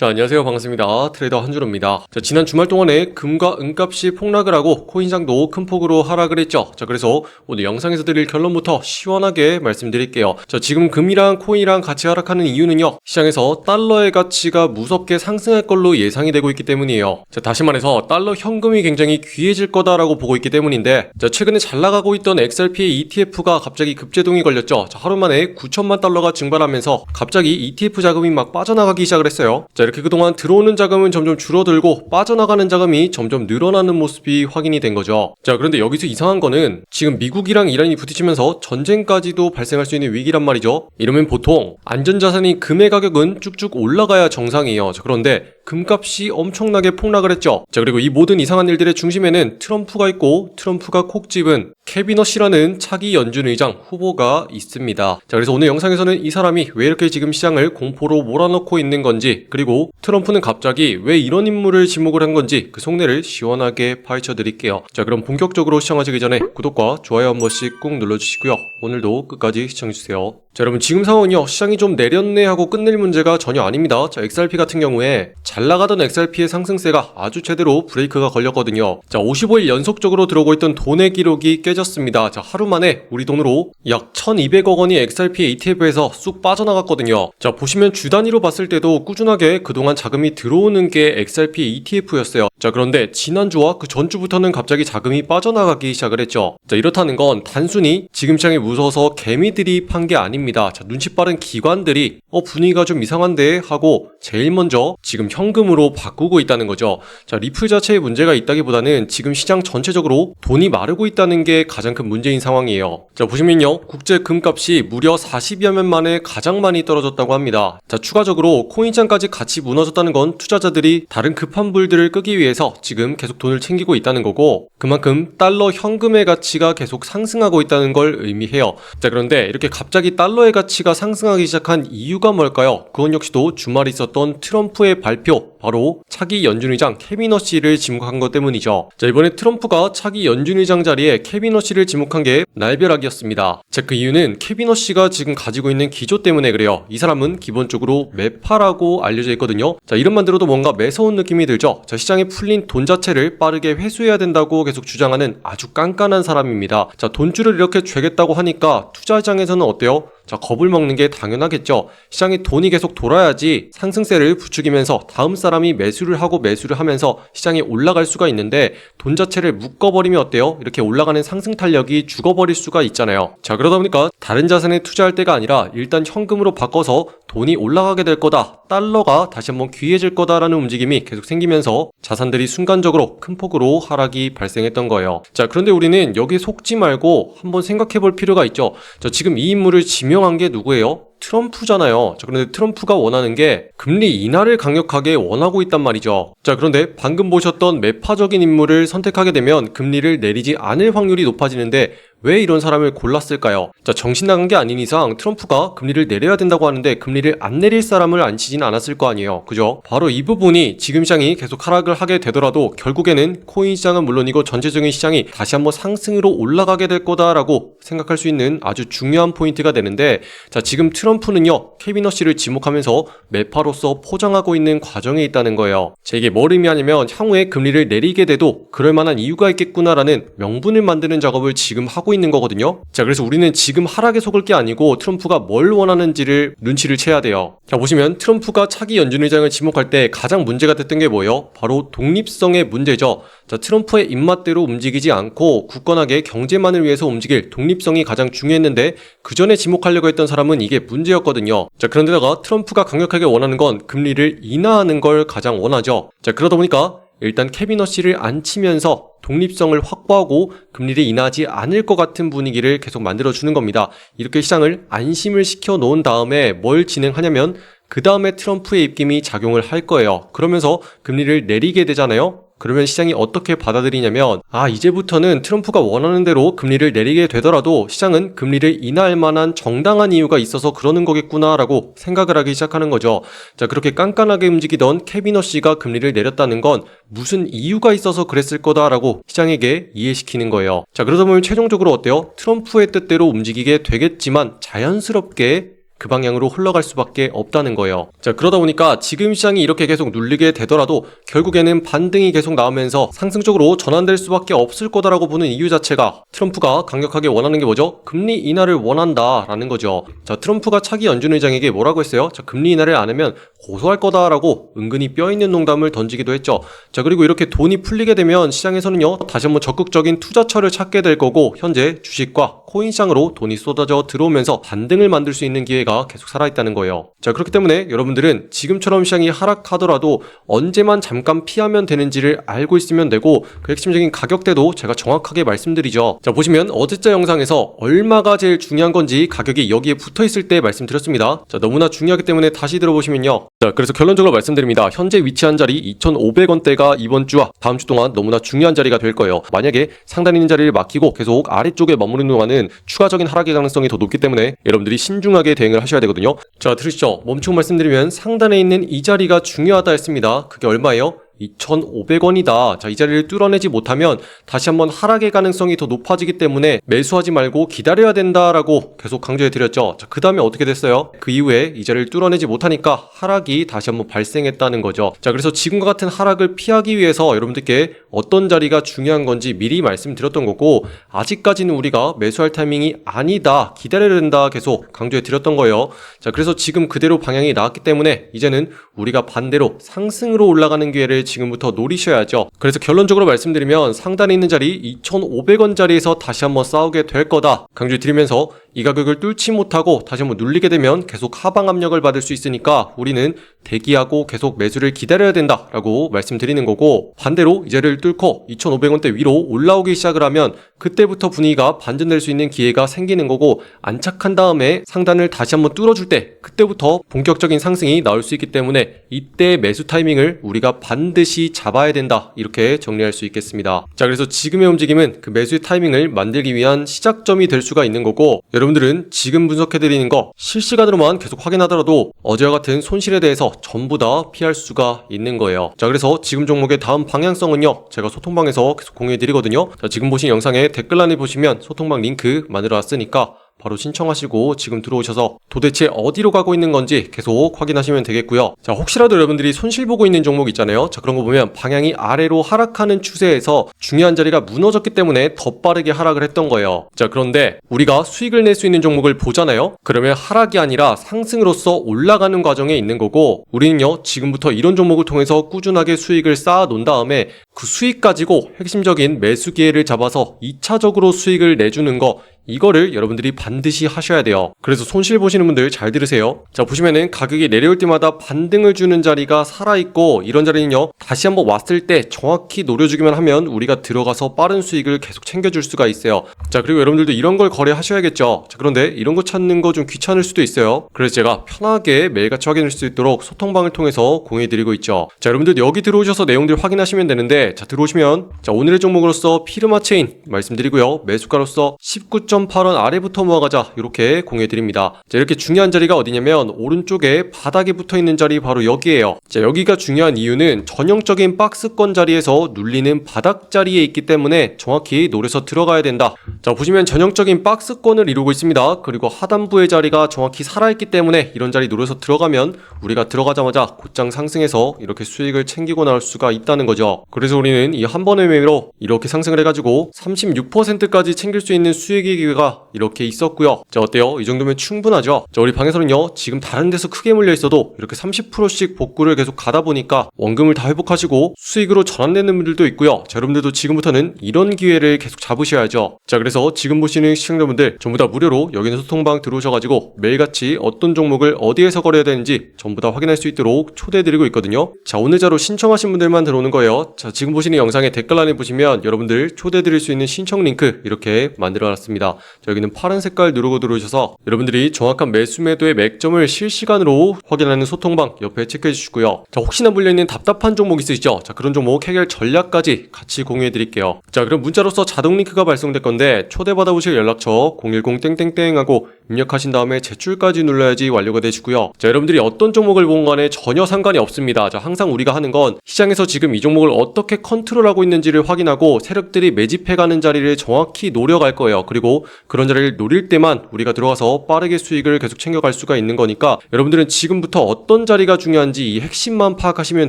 자, 안녕하세요. 반갑습니다. 트레이더 한준호입니다. 자, 지난 주말 동안에 금과 은값이 폭락을 하고 코인장도 큰 폭으로 하락을 했죠. 자, 그래서 오늘 영상에서 드릴 결론부터 시원하게 말씀드릴게요. 자, 지금 금이랑 코인이랑 같이 하락하는 이유는요. 시장에서 달러의 가치가 무섭게 상승할 걸로 예상이 되고 있기 때문이에요. 자, 다시 말해서 달러 현금이 굉장히 귀해질 거다라고 보고 있기 때문인데 자, 최근에 잘 나가고 있던 XRP의 ETF가 갑자기 급제동이 걸렸죠. 자, 하루 만에 9천만 달러가 증발하면서 갑자기 ETF 자금이 막 빠져나가기 시작을 했어요. 자, 이렇게 그동안 들어오는 자금은 점점 줄어들고 빠져나가는 자금이 점점 늘어나는 모습이 확인이 된 거죠. 자, 그런데 여기서 이상한 거는 지금 미국이랑 이란이 부딪히면서 전쟁까지도 발생할 수 있는 위기란 말이죠. 이러면 보통 안전자산인 금의 가격은 쭉쭉 올라가야 정상이에요. 자, 그런데 금값이 엄청나게 폭락을 했죠. 자, 그리고 이 모든 이상한 일들의 중심에는 트럼프가 있고 트럼프가 콕 집은 캐비너시라는 차기 연준 의장 후보가 있습니다. 자, 그래서 오늘 영상에서는 이 사람이 왜 이렇게 지금 시장을 공포로 몰아넣고 있는 건지, 그리고 트럼프는 갑자기 왜 이런 인물을 지목을 한 건지 그 속내를 시원하게 파헤쳐 드릴게요. 자, 그럼 본격적으로 시청하시기 전에 구독과 좋아요 한 번씩 꾹 눌러주시고요. 오늘도 끝까지 시청해주세요. 자, 여러분 지금 상황은요, 시장이 좀 내렸네 하고 끝낼 문제가 전혀 아닙니다. 자, XRP 같은 경우에 잘 나가던 XRP의 상승세가 아주 제대로 브레이크가 걸렸거든요. 자, 55일 연속적으로 들어오고 있던 돈의 기록이 깨 졌습니다. 자, 하루 만에 우리 돈으로 약 1200억 원이 XRP ETF에서 쑥 빠져나갔거든요. 자, 보시면 주 단위로 봤을 때도 꾸준하게 그동안 자금이 들어오는 게 XRP ETF였어요. 자, 그런데 지난주와 그 전주부터는 갑자기 자금이 빠져나가기 시작을 했죠. 자, 이렇다는 건 단순히 지금 시장이 무서워서 개미들이 판 게 아닙니다. 자, 눈치 빠른 기관들이 어, 분위기가 좀 이상한데 하고 제일 먼저 지금 현금으로 바꾸고 있다는 거죠. 자, 리플 자체에 문제가 있다기보다는 지금 시장 전체적으로 돈이 마르고 있다는 게 가장 큰 문제인 상황이에요. 자, 보시면요. 국제 금값이 무려 40여 년 만에 가장 많이 떨어졌다고 합니다. 자, 추가적으로 코인장까지 같이 무너졌다는 건 투자자들이 다른 급한 불들을 끄기 위해서 지금 계속 돈을 챙기고 있다는 거고 그만큼 달러 현금의 가치가 계속 상승하고 있다는 걸 의미해요. 자, 그런데 이렇게 갑자기 달러의 가치가 상승하기 시작한 이유가 뭘까요? 그건 역시도 주말에 있었던 트럼프의 발표, 바로 차기 연준의장 케비너 씨를 지목한 것 때문이죠. 자, 이번에 트럼프가 차기 연준의장 자리에 케비너 씨를 지목한 게 날벼락이었습니다. 자, 그 이유는 케비너 씨가 지금 가지고 있는 기조 때문에 그래요. 이 사람은 기본적으로 매파라고 알려져 있거든요. 자, 이름만 들어도 뭔가 매서운 느낌이 들죠. 자, 시장에 풀린 돈 자체를 빠르게 회수해야 된다고 계속 주장하는 아주 깐깐한 사람입니다. 자, 돈줄을 이렇게 죄겠다고 하니까 투자장에서는 어때요? 자, 겁을 먹는 게 당연하겠죠. 시장에 돈이 계속 돌아야지 상승세를 부추기면서 다음 사람이 매수를 하고 매수를 하면서 시장이 올라갈 수가 있는데 돈 자체를 묶어버리면 어때요? 이렇게 올라가는 상승 탄력이 죽어버릴 수가 있잖아요. 자, 그러다 보니까 다른 자산에 투자할 때가 아니라 일단 현금으로 바꿔서 돈이 올라가게 될 거다. 달러가 다시 한번 귀해질 거다라는 움직임이 계속 생기면서 자산들이 순간적으로 큰 폭으로 하락이 발생했던 거예요. 자, 그런데 우리는 여기에 속지 말고 한번 생각해 볼 필요가 있죠. 자, 지금 이 인물을 지명한 게 누구예요? 트럼프잖아요. 자, 그런데 트럼프가 원하는 게 금리 인하를 강력하게 원하고 있단 말이죠. 자, 그런데 방금 보셨던 매파적인 인물을 선택하게 되면 금리를 내리지 않을 확률이 높아지는데 왜 이런 사람을 골랐을까요? 자, 정신 나간 게 아닌 이상 트럼프가 금리를 내려야 된다고 하는데 금리를 안 내릴 사람을 앉히진 않았을 거 아니에요. 그죠? 바로 이 부분이 지금 시장이 계속 하락을 하게 되더라도 결국에는 코인 시장은 물론이고 전체적인 시장이 다시 한번 상승으로 올라가게 될 거다라고 생각할 수 있는 아주 중요한 포인트가 되는데 자, 지금 트럼프 는요. 케비너 씨를 지목하면서 매파로서 포장하고 있는 과정에 있다는 거예요. 자, 이게 뭘 의미하냐면 향후에 금리를 내리게 돼도 그럴 만한 이유가 있겠구나라는 명분을 만드는 작업을 지금 하고 있는 거거든요. 자, 그래서 우리는 지금 하락에 속을 게 아니고 트럼프가 뭘 원하는지를 눈치를 채야 돼요. 자, 보시면 트럼프가 차기 연준 의장을 지목할 때 가장 문제가 됐던 게 뭐예요? 바로 독립성의 문제죠. 자, 트럼프의 입맛대로 움직이지 않고 굳건하게 경제만을 위해서 움직일 독립성이 가장 중요했는데 그 전에 지목하려고 했던 사람은 이게 문제 였거든요. 자, 그런데다가 트럼프가 강력하게 원하는 건 금리를 인하하는 걸 가장 원하죠. 자, 그러다 보니까 일단 캐비너 씨를 앉히면서 독립성을 확보하고 금리를 인하하지 않을 것 같은 분위기를 계속 만들어주는 겁니다. 이렇게 시장을 안심을 시켜 놓은 다음에 뭘 진행하냐면 그 다음에 트럼프의 입김이 작용을 할 거예요. 그러면서 금리를 내리게 되잖아요. 그러면 시장이 어떻게 받아들이냐면 아 이제부터는 트럼프가 원하는 대로 금리를 내리게 되더라도 시장은 금리를 인하할 만한 정당한 이유가 있어서 그러는 거겠구나라고 생각을 하기 시작하는 거죠. 자 그렇게 깐깐하게 움직이던 캐비너 씨가 금리를 내렸다는 건 무슨 이유가 있어서 그랬을 거다라고 시장에게 이해시키는 거예요. 자 그러다 보면 최종적으로 어때요? 트럼프의 뜻대로 움직이게 되겠지만 자연스럽게 그 방향으로 흘러갈 수밖에 없다는 거예요. 자, 그러다 보니까 지금 시장이 이렇게 계속 눌리게 되더라도 결국에는 반등이 계속 나오면서 상승적으로 전환될 수밖에 없을 거다라고 보는 이유 자체가 트럼프가 강력하게 원하는 게 뭐죠? 금리 인하를 원한다라는 거죠. 자, 트럼프가 차기 연준 의장에게 뭐라고 했어요? 자, 금리 인하를 안 하면 고소할 거다라고 은근히 뼈 있는 농담을 던지기도 했죠. 자, 그리고 이렇게 돈이 풀리게 되면 시장에서는요, 다시 한번 적극적인 투자처를 찾게 될 거고, 현재 주식과 코인 시장으로 돈이 쏟아져 들어오면서 반등을 만들 수 있는 기회가 계속 살아있다는 거예요. 자, 그렇기 때문에 여러분들은 지금처럼 시장이 하락하더라도 언제만 잠깐 피하면 되는지를 알고 있으면 되고, 그 핵심적인 가격대도 제가 정확하게 말씀드리죠. 자, 보시면 어제자 영상에서 얼마가 제일 중요한 건지 가격이 여기에 붙어 있을 때 말씀드렸습니다. 자, 너무나 중요하기 때문에 다시 들어보시면요. 자, 그래서 결론적으로 말씀드립니다. 현재 위치한 자리 2,500원대가 이번 주와 다음 주 동안 너무나 중요한 자리가 될 거예요. 만약에 상단에 있는 자리를 막히고 계속 아래쪽에 머무르는 동안은 추가적인 하락의 가능성이 더 높기 때문에 여러분들이 신중하게 대응을 하셔야 되거든요. 자, 들으시죠? 멈추고 말씀드리면 상단에 있는 이 자리가 중요하다 했습니다. 그게 얼마예요? 2,500원이다. 자, 이 자리를 뚫어내지 못하면 다시 한번 하락의 가능성이 더 높아지기 때문에 매수하지 말고 기다려야 된다라고 계속 강조해 드렸죠. 자, 그 다음에 어떻게 됐어요? 그 이후에 이 자리를 뚫어내지 못하니까 하락이 다시 한번 발생했다는 거죠. 자, 그래서 지금과 같은 하락을 피하기 위해서 여러분들께 어떤 자리가 중요한 건지 미리 말씀드렸던 거고 아직까지는 우리가 매수할 타이밍이 아니다. 기다려야 된다. 계속 강조해 드렸던 거예요. 자, 그래서 지금 그대로 방향이 나왔기 때문에 이제는 우리가 반대로 상승으로 올라가는 기회를 지금부터 노리셔야죠. 그래서 결론적으로 말씀드리면 상단에 있는 자리 2,500원 자리에서 다시 한번 싸우게 될 거다. 강조해 드리면서 이 가격을 뚫지 못하고 다시 한번 눌리게 되면 계속 하방 압력을 받을 수 있으니까 우리는 대기하고 계속 매수를 기다려야 된다라고 말씀드리는 거고 반대로 이 자리를 뚫고 2,500원대 위로 올라오기 시작을 하면 그때부터 분위기가 반전될 수 있는 기회가 생기는 거고 안착한 다음에 상단을 다시 한번 뚫어줄 때 그때부터 본격적인 상승이 나올 수 있기 때문에 이때 매수 타이밍을 우리가 반드시 잡아야 된다 이렇게 정리할 수 있겠습니다. 자 그래서 지금의 움직임은 그 매수의 타이밍을 만들기 위한 시작점이 될 수가 있는 거고 여러분들은 지금 분석해드리는 거 실시간으로만 계속 확인하더라도 어제와 같은 손실에 대해서 전부 다 피할 수가 있는 거예요. 자 그래서 지금 종목의 다음 방향성은요 제가 소통방에서 계속 공유해드리거든요. 자 지금 보신 영상에 댓글란에 보시면 소통방 링크 만들어 놨으니까 바로 신청하시고 지금 들어오셔서 도대체 어디로 가고 있는 건지 계속 확인하시면 되겠고요. 자, 혹시라도 여러분들이 손실 보고 있는 종목 있잖아요. 자, 그런 거 보면 방향이 아래로 하락하는 추세에서 중요한 자리가 무너졌기 때문에 더 빠르게 하락을 했던 거예요. 자, 그런데 우리가 수익을 낼 수 있는 종목을 보잖아요. 그러면 하락이 아니라 상승으로서 올라가는 과정에 있는 거고 우리는요, 지금부터 이런 종목을 통해서 꾸준하게 수익을 쌓아 놓은 다음에 그 수익 가지고 핵심적인 매수 기회를 잡아서 2차적으로 수익을 내주는 거 이거를 여러분들이 반드시 하셔야 돼요. 그래서 손실 보시는 분들 잘 들으세요. 자, 보시면은 가격이 내려올 때마다 반등을 주는 자리가 살아있고 이런 자리는요, 다시 한번 왔을 때 정확히 노려주기만 하면 우리가 들어가서 빠른 수익을 계속 챙겨줄 수가 있어요. 자, 그리고 여러분들도 이런 걸 거래하셔야겠죠. 자, 그런데 이런 거 찾는 거 좀 귀찮을 수도 있어요. 그래서 제가 편하게 매일같이 확인할 수 있도록 소통방을 통해서 공유해드리고 있죠. 자, 여러분들 여기 들어오셔서 내용들 확인하시면 되는데, 자, 들어오시면, 자, 오늘의 종목으로서 피르마 체인 말씀드리고요. 매수가로서 19. 1.8원 아래부터 모아가자 이렇게 공유해드립니다. 자 이렇게 중요한 자리가 어디냐면 오른쪽에 바닥에 붙어있는 자리 바로 여기에요. 자 여기가 중요한 이유는 전형적인 박스권 자리에서 눌리는 바닥 자리에 있기 때문에 정확히 노려서 들어가야 된다. 자 보시면 전형적인 박스권을 이루고 있습니다. 그리고 하단부의 자리가 정확히 살아있기 때문에 이런 자리 노려서 들어가면 우리가 들어가자마자 곧장 상승해서 이렇게 수익을 챙기고 나올 수가 있다는 거죠. 그래서 우리는 이 한 번의 매매로 이렇게 상승을 해가지고 36%까지 챙길 수 있는 수익이 기회가 이렇게 있었고요. 자 어때요? 이 정도면 충분하죠? 자 우리 방에서는요 지금 다른 데서 크게 물려 있어도 이렇게 30%씩 복구를 계속 가다 보니까 원금을 다 회복하시고 수익으로 전환되는 분들도 있고요. 자 여러분들도 지금부터는 이런 기회를 계속 잡으셔야죠. 자 그래서 지금 보시는 시청자분들 전부 다 무료로 여기는 소통방 들어오셔가지고 매일같이 어떤 종목을 어디에서 거래해야 되는지 전부 다 확인할 수 있도록 초대해드리고 있거든요. 자 오늘 자로 신청하신 분들만 들어오는 거예요. 자 지금 보시는 영상의 댓글란에 보시면 여러분들 초대해드릴 수 있는 신청 링크 이렇게 만들어놨습니다. 자, 여기는 파란 색깔 누르고 들어오셔서 여러분들이 정확한 매수 매도의 맥점을 실시간으로 확인하는 소통방 옆에 체크해 주시고요. 자, 혹시나 물려있는 답답한 종목 있으시죠? 자, 그런 종목 해결 전략까지 같이 공유해 드릴게요. 자, 그럼 문자로서 자동 링크가 발송될 건데 초대받아 보실 연락처 010땡땡땡 하고 입력하신 다음에 제출까지 눌러야지 완료가 되시고요. 자, 여러분들이 어떤 종목을 본 간에 전혀 상관이 없습니다. 자, 항상 우리가 하는 건 시장에서 지금 이 종목을 어떻게 컨트롤하고 있는지를 확인하고 세력들이 매집해가는 자리를 정확히 노려갈 거예요. 그리고 그런 자리를 노릴 때만 우리가 들어가서 빠르게 수익을 계속 챙겨갈 수가 있는 거니까 여러분들은 지금부터 어떤 자리가 중요한지 이 핵심만 파악하시면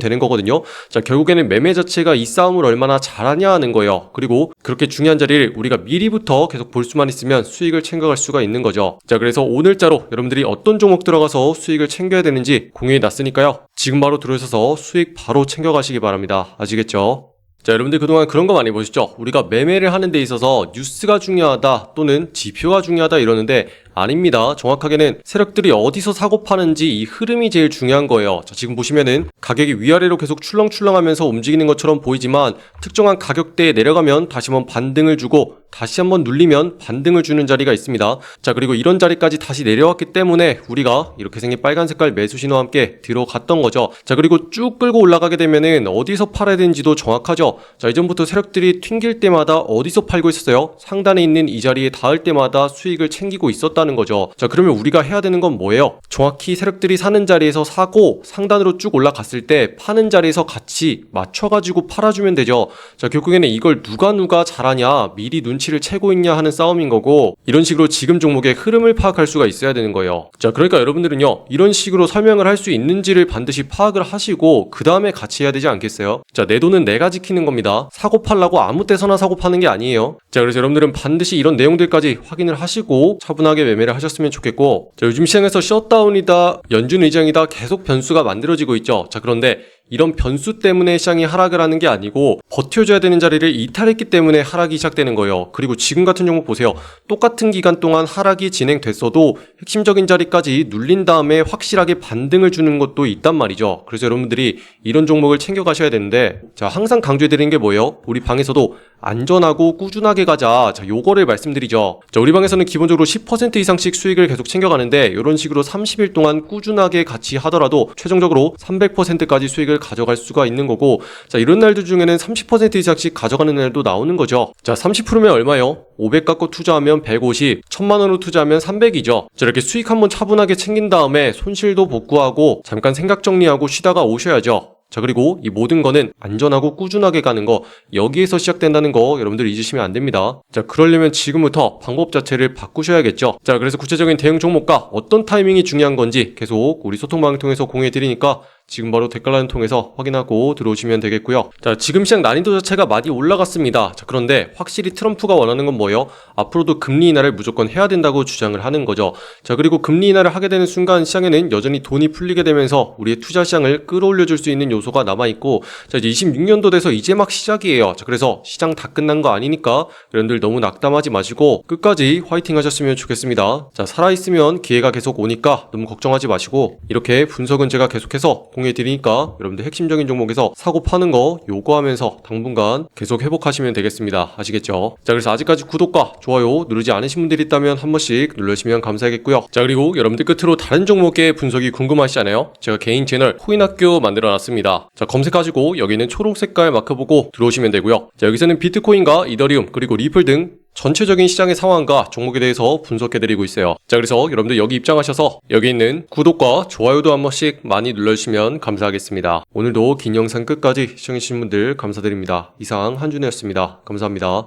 되는 거거든요. 자, 결국에는 매매 자체가 이 싸움을 얼마나 잘하냐 하는 거예요. 그리고 그렇게 중요한 자리를 우리가 미리부터 계속 볼 수만 있으면 수익을 챙겨갈 수가 있는 거죠. 자, 그래서 오늘자로 여러분들이 어떤 종목 들어가서 수익을 챙겨야 되는지 공유해 놨으니까요. 지금 바로 들어오셔서 수익 바로 챙겨가시기 바랍니다. 아시겠죠? 자, 여러분들 그동안 그런 거 많이 보셨죠? 우리가 매매를 하는 데 있어서 뉴스가 중요하다 또는 지표가 중요하다 이러는데 아닙니다. 정확하게는 세력들이 어디서 사고 파는지 이 흐름이 제일 중요한 거예요. 자, 지금 보시면은 가격이 위아래로 계속 출렁출렁하면서 움직이는 것처럼 보이지만 특정한 가격대에 내려가면 다시 한번 반등을 주고 다시 한번 눌리면 반등을 주는 자리가 있습니다. 자, 그리고 이런 자리까지 다시 내려왔기 때문에 우리가 이렇게 생긴 빨간 색깔 매수 신호와 함께 들어갔던 거죠. 자, 그리고 쭉 끌고 올라가게 되면은 어디서 팔아야 되는지도 정확하죠. 자, 이전부터 세력들이 튕길 때마다 어디서 팔고 있었어요? 상단에 있는 이 자리에 닿을 때마다 수익을 챙기고 있었다 는 거죠. 자, 그러면 우리가 해야 되는 건 뭐예요? 정확히 세력들이 사는 자리에서 사고 상단으로 쭉 올라갔을 때 파는 자리에서 같이 맞춰가지고 팔아주면 되죠. 자, 결국에는 이걸 누가 누가 잘하냐, 미리 눈치를 채고 있냐 하는 싸움인 거고, 이런 식으로 지금 종목의 흐름을 파악할 수가 있어야 되는 거예요. 자, 그러니까 여러분들은요, 이런 식으로 설명을 할 수 있는지를 반드시 파악을 하시고, 그 다음에 같이 해야 되지 않겠어요? 자, 내 돈은 내가 지키는 겁니다. 사고 팔라고 아무 때서나 사고 파는 게 아니에요. 자, 그래서 여러분들은 반드시 이런 내용들까지 확인을 하시고, 차분하게 매매를 하셨으면 좋겠고, 자, 요즘 시장에서 셧다운이다, 연준 의장이다, 계속 변수가 만들어지고 있죠. 자, 그런데 이런 변수 때문에 시장이 하락을 하는 게 아니고 버텨줘야 되는 자리를 이탈했기 때문에 하락이 시작되는 거예요. 그리고 지금 같은 종목 보세요. 똑같은 기간 동안 하락이 진행됐어도 핵심적인 자리까지 눌린 다음에 확실하게 반등을 주는 것도 있단 말이죠. 그래서 여러분들이 이런 종목을 챙겨가셔야 되는데 자 항상 강조해드리는 게 뭐예요? 우리 방에서도 안전하고 꾸준하게 가자. 자, 요거를 말씀드리죠. 자, 우리 방에서는 기본적으로 10% 이상씩 수익을 계속 챙겨가는데 이런 식으로 30일 동안 꾸준하게 같이 하더라도 최종적으로 300%까지 수익을 가져갈 수가 있는 거고 자, 이런 날들 중에는 30% 이상씩 가져가는 날도 나오는 거죠. 자, 30%면 얼마요? 500 갖고 투자하면 150, 1000만 원으로 투자하면 300이죠. 자, 이렇게 수익 한번 차분하게 챙긴 다음에 손실도 복구하고 잠깐 생각 정리하고 쉬다가 오셔야죠. 자, 그리고 이 모든 거는 안전하고 꾸준하게 가는 거, 여기에서 시작된다는 거 여러분들 잊으시면 안 됩니다. 자, 그러려면 지금부터 방법 자체를 바꾸셔야겠죠. 자, 그래서 구체적인 대응 종목과 어떤 타이밍이 중요한 건지 계속 우리 소통방을 통해서 공유해 드리니까 지금 바로 댓글란을 통해서 확인하고 들어오시면 되겠고요. 자, 지금 시장 난이도 자체가 많이 올라갔습니다. 자, 그런데 확실히 트럼프가 원하는 건 뭐예요? 앞으로도 금리 인하를 무조건 해야 된다고 주장을 하는 거죠. 자, 그리고 금리 인하를 하게 되는 순간 시장에는 여전히 돈이 풀리게 되면서 우리의 투자 시장을 끌어올려 줄 수 있는 요소가 남아 있고 자, 이제 26년도 돼서 이제 막 시작이에요. 자, 그래서 시장 다 끝난 거 아니니까 여러분들 너무 낙담하지 마시고 끝까지 화이팅 하셨으면 좋겠습니다. 자, 살아 있으면 기회가 계속 오니까 너무 걱정하지 마시고 이렇게 분석은 제가 계속해서 공유해 드리니까 여러분들 핵심적인 종목에서 사고 파는 거 요구하면서 당분간 계속 회복하시면 되겠습니다. 아시겠죠? 자, 그래서 아직까지 구독과 좋아요 누르지 않으신 분들이 있다면 한 번씩 눌러주시면 감사하겠고요. 자, 그리고 여러분들 끝으로 다른 종목의 분석이 궁금하시잖아요? 제가 개인 채널 코인학교 만들어 놨습니다. 자, 검색하시고 여기는 초록 색깔 마크 보고 들어오시면 되고요. 자, 여기서는 비트코인과 이더리움 그리고 리플 등 전체적인 시장의 상황과 종목에 대해서 분석해드리고 있어요. 자, 그래서 여러분들 여기 입장하셔서 여기 있는 구독과 좋아요도 한 번씩 많이 눌러주시면 감사하겠습니다. 오늘도 긴 영상 끝까지 시청해주신 분들 감사드립니다. 이상 한준혜였습니다. 감사합니다.